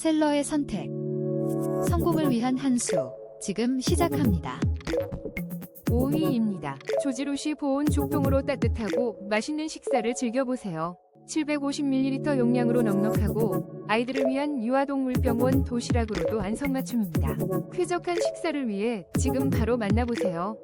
셀러의 선택. 성공을 위한 한 수. 지금 시작합니다. 5위입니다. 조지로시 보온 죽통으로 따뜻하고 맛있는 식사를 즐겨보세요. 750ml 용량으로 넉넉하고 아이들을 위한 유아동물병원 도시락으로도 안성맞춤입니다. 쾌적한 식사를 위해 지금 바로 만나보세요.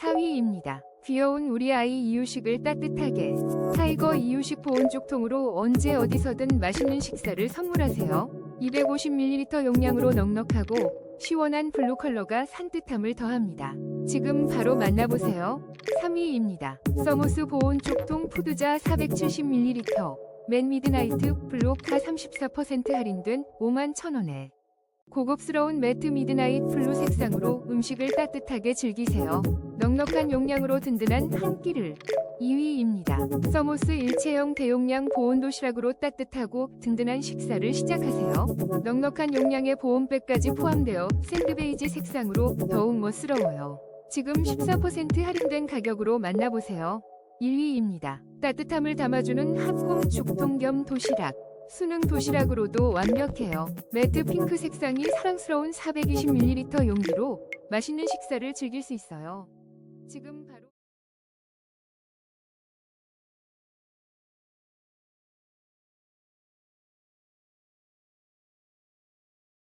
4위입니다. 귀여운 우리 아이 이유식을 따뜻하게 타이거 이유식 보온 죽통으로 언제 어디서든 맛있는 식사를 선물하세요. 250ml 용량으로 넉넉하고 시원한 블루 컬러가 산뜻함을 더합니다. 지금 바로 만나보세요. 3위입니다. 서모스 보온 쪽통 푸드자 470ml 맨 미드나이트 블로카 34% 할인된 5만 1,000원에 고급스러운 매트 미드나잇 블루 색상으로 음식을 따뜻하게 즐기세요. 넉넉한 용량으로 든든한 한 끼를 2위입니다. 서모스 일체형 대용량 보온 도시락으로 따뜻하고 든든한 식사를 시작하세요. 넉넉한 용량의 보온백까지 포함되어 샌드베이지 색상으로 더욱 멋스러워요. 지금 14% 할인된 가격으로 만나보세요. 1위입니다. 따뜻함을 담아주는 합공 죽통 겸 도시락. 수능 도시락으로도 완벽해요. 매트 핑크 색상이 사랑스러운 420ml 용기로 맛있는 식사를 즐길 수 있어요. 지금 바로